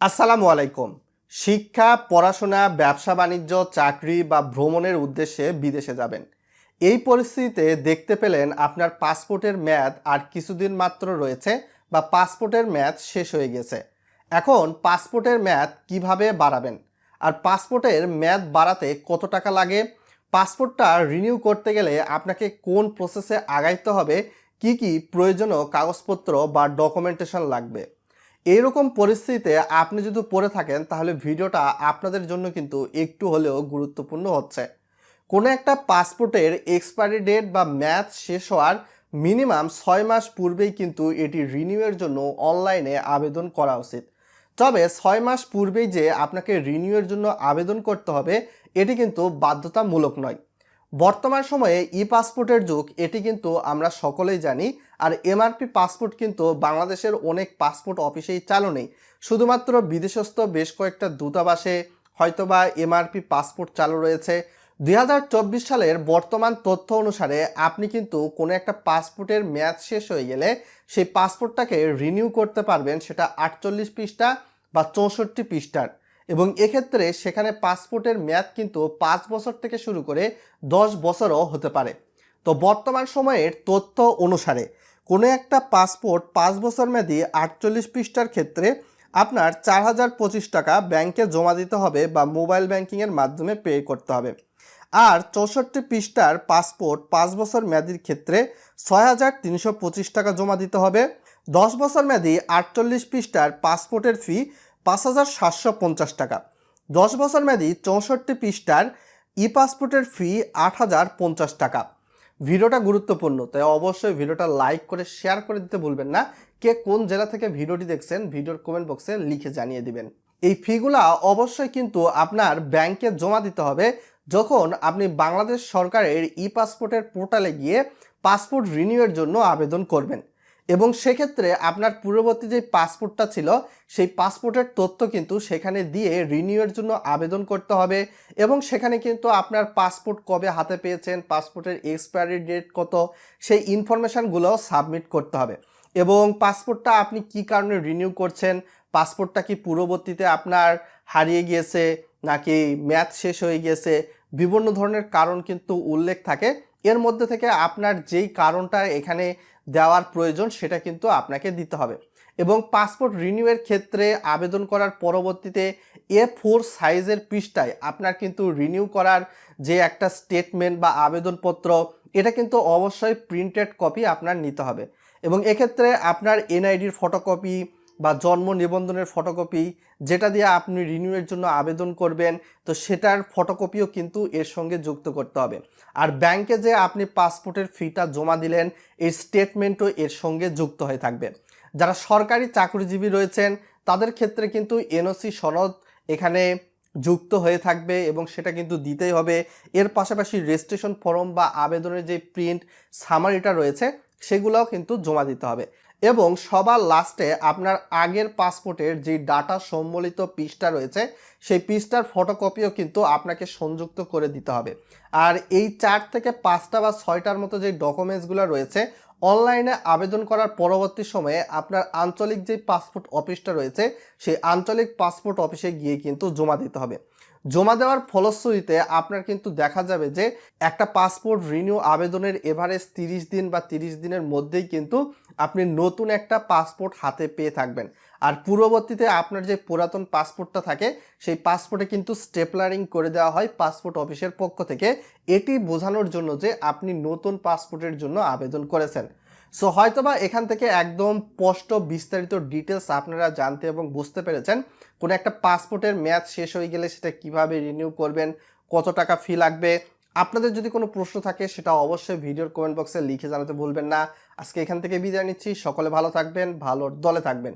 আসসালামু আলাইকুম। শিক্ষা, পড়াশোনা, ব্যবসা, বাণিজ্য, চাকরি বা ভ্রমণের উদ্দেশ্যে বিদেশে যাবেন। এই পরিস্থিতিতে দেখতে পেলেন আপনার পাসপোর্টের মেয়াদ আর কিছুদিন মাত্র রয়েছে বা পাসপোর্টের মেয়াদ শেষ হয়ে গেছে। এখন পাসপোর্টের মেয়াদ কীভাবে বাড়াবেন? আর পাসপোর্টের মেয়াদ বাড়াতে কত টাকা লাগে? পাসপোর্টটা রিনিউ করতে গেলে আপনাকে কোন প্রসেসে আগাইতে হবে? কি কি প্রয়োজনীয় কাগজপত্র বা ডকুমেন্টেশন লাগবে? এইরকম পরিস্থিতিতে আপনি যদি পড়ে থাকেন, তাহলে ভিডিওটা আপনাদের জন্য কিন্তু একটু হলেও গুরুত্বপূর্ণ হচ্ছে। কোনো একটা পাসপোর্টের এক্সপায়ারি ডেট বা ম্যাচ শেষ হওয়ার মিনিমাম ছয় মাস পূর্বেই কিন্তু এটি রিনিউয়ের জন্য অনলাইনে আবেদন করা উচিত। তবে ছয় মাস পূর্বেই যে আপনাকে রিনিউয়ের জন্য আবেদন করতে হবে, এটি কিন্তু বাধ্যতামূলক নয়। বর্তমান সময়ে ই পাসপোর্টের যুগ, এটি কিন্তু আমরা সকলেই জানি। আর এমআরপি পাসপোর্ট কিন্তু বাংলাদেশের অনেক পাসপোর্ট অফিসেই চালু নেই। শুধুমাত্র বিদেশস্থ বেশ কয়েকটা দূতাবাসে হয়তোবা এমআরপি পাসপোর্ট চালু রয়েছে। দুই হাজার চব্বিশ সালের বর্তমান তথ্য অনুসারে আপনি কিন্তু কোনো একটা পাসপোর্টের মেয়াদ শেষ হয়ে গেলে সেই পাসপোর্টটাকে রিনিউ করতে পারবেন, সেটা আটচল্লিশ পৃষ্ঠা বা চৌষট্টি পৃষ্ঠার। এবং এক্ষেত্রে সেখানে পাসপোর্টের মেয়াদ কিন্তু পাঁচ বছর থেকে শুরু করে দশ বছরও হতে পারে। তো বর্তমান সময়ের তথ্য অনুসারে কোনো একটা পাসপোর্ট পাঁচ বছর মেয়াদি আটচল্লিশ পৃষ্ঠার ক্ষেত্রে আপনার চার হাজার পঁচিশ টাকা ব্যাংকে জমা দিতে হবে বা মোবাইল ব্যাংকিংয়ের মাধ্যমে পে করতে হবে। আর চৌষট্টি পৃষ্ঠার পাসপোর্ট পাঁচ বছর মেয়াদির ক্ষেত্রে ছয় হাজার তিনশো পঁচিশ টাকা জমা দিতে হবে। দশ বছর মেয়াদি আটচল্লিশ পৃষ্ঠার পাসপোর্টের ফি পাঁচ হাজার সাতশো পঞ্চাশ টাকা। দশ বছর মেয়াদি চৌষট্টি পৃষ্ঠার ই পাসপোর্টের ফি আট হাজার পঞ্চাশ টাকা। ভিডিওটা গুরুত্বপূর্ণ, তাই অবশ্যই ভিডিওটা লাইক করে, শেয়ার করে দিতে ভুলবেন না। কে কোন জেলা থেকে ভিডিওটি দেখছেন, ভিডিওর কমেন্ট বক্সে লিখে জানিয়ে দিবেন। এই ফিগুলা অবশ্যই কিন্তু আপনার ব্যাংকে জমা দিতে হবে। যখন আপনি বাংলাদেশ সরকারের ই পাসপোর্টের পোর্টালে গিয়ে পাসপোর্ট রিনিউয়ের জন্য আবেদন করবেন। এবং সেক্ষেত্রে আপনার পূর্ববর্তী যে পাসপোর্টটা ছিল, সেই পাসপোর্টের তথ্য কিন্তু সেখানে দিয়ে রিনিউয়ের জন্য আবেদন করতে হবে এবং সেখানে কিন্তু আপনার পাসপোর্ট কবে হাতে পেয়েছেন, পাসপোর্টের এক্সপায়ারি ডেট কত, সেই ইনফরমেশানগুলো সাবমিট করতে হবে। এবং পাসপোর্টটা আপনি কি কারণে রিনিউ করছেন, পাসপোর্টটা কি পূর্ববর্তীতে আপনার হারিয়ে গিয়েছে, নাকি ম্যাথ শেষ হয়ে গিয়েছে, বিভিন্ন ধরনের কারণ কিন্তু উল্লেখ থাকে। এর মধ্যে থেকে আপনার যেই কারণটা এখানে দেওয়ার প্রয়োজন সেটা কিন্তু আপনাকে দিতে হবে। এবং পাসপোর্ট রিনিউয়ের ক্ষেত্রে আবেদন করার পরবর্তীতে এ ফোর সাইজের পৃষ্ঠায় আপনার কিন্তু রিনিউ করার যে একটা স্টেটমেন্ট বা আবেদনপত্র, এটা কিন্তু অবশ্যই প্রিন্টেড কপি আপনার নিতে হবে। এবং এক্ষেত্রে আপনার এনআইডির ফটোকপি বা জন্ম নিবন্ধনের ফটোকপি যেটা দিয়ে আপনি রিনিউয়ের জন্য আবেদন করবেন, তো সেটার ফটোকপিও কিন্তু এর সঙ্গে যুক্ত করতে হবে। আর ব্যাংকে যে আপনি পাসপোর্টের ফিটা জমা দিলেন, এই স্টেটমেন্টও এর সঙ্গে যুক্ত হয়ে থাকবে। যারা সরকারি চাকরিজীবী রয়েছেন, তাদের ক্ষেত্রে কিন্তু এনওসি সনদ এখানে যুক্ত হয়ে থাকবে এবং সেটা কিন্তু দিতেই হবে। এর পাশাপাশি রেজিস্ট্রেশন ফর্ম বা আবেদনের যে প্রিন্ট সামারিটা রয়েছে, সেগুলোও কিন্তু জমা দিতে হবে। এবং সবার লাস্টে আপনার আগের পাসপোর্টের যে ডাটা সম্বলিত পৃষ্ঠা রয়েছে, সেই পৃষ্ঠার ফটোকপিও কিন্তু আপনাকে সংযুক্ত করে দিতে হবে। আর এই চার থেকে পাঁচটা বা ছয়টার মতো যে ডকুমেন্টসগুলো রয়েছে, অনলাইনে আবেদন করার পরবর্তী সময়ে আপনার আঞ্চলিক যে পাসপোর্ট অফিসটা রয়েছে, সেই আঞ্চলিক পাসপোর্ট অফিসে গিয়ে কিন্তু জমা দিতে হবে। জমা দেওয়ার ফলশ্রুতিতে আপনার কিন্তু দেখা যাবে যে একটা পাসপোর্ট রিনিউ আবেদনের এভারেজ তিরিশ দিন বা তিরিশ দিনের মধ্যেই কিন্তু আপনি নতুন একটা পাসপোর্ট হাতে পেয়ে থাকবেন। আর পূর্ববর্তীতে আপনার যে পুরাতন পাসপোর্টটা থাকে, সেই পাসপোর্টে কিন্তু স্টেপলারিং করে দেওয়া হয় পাসপোর্ট অফিসের পক্ষ থেকে। এটি বোঝানোর জন্য যে আপনি নতুন পাসপোর্টের জন্য আবেদন করেছেন। সো হয়তোবা এখান থেকে একদম স্পষ্ট বিস্তারিত ডিটেলস আপনারা জানতে এবং বুঝতে পেরেছেন কোনো একটা পাসপোর্টের ম্যাচ শেষ হয়ে গেলে সেটা কীভাবে রিনিউ করবেন, কত টাকা ফি লাগবে। আপনাদের যদি কোনো প্রশ্ন থাকে সেটা অবশ্যই ভিডিওর কমেন্ট বক্সে লিখে জানাতে ভুলবেন না। আজকে এখান থেকে বিদায় নিচ্ছি। সকলে ভালো থাকবেন ভালোর দলে থাকবেন।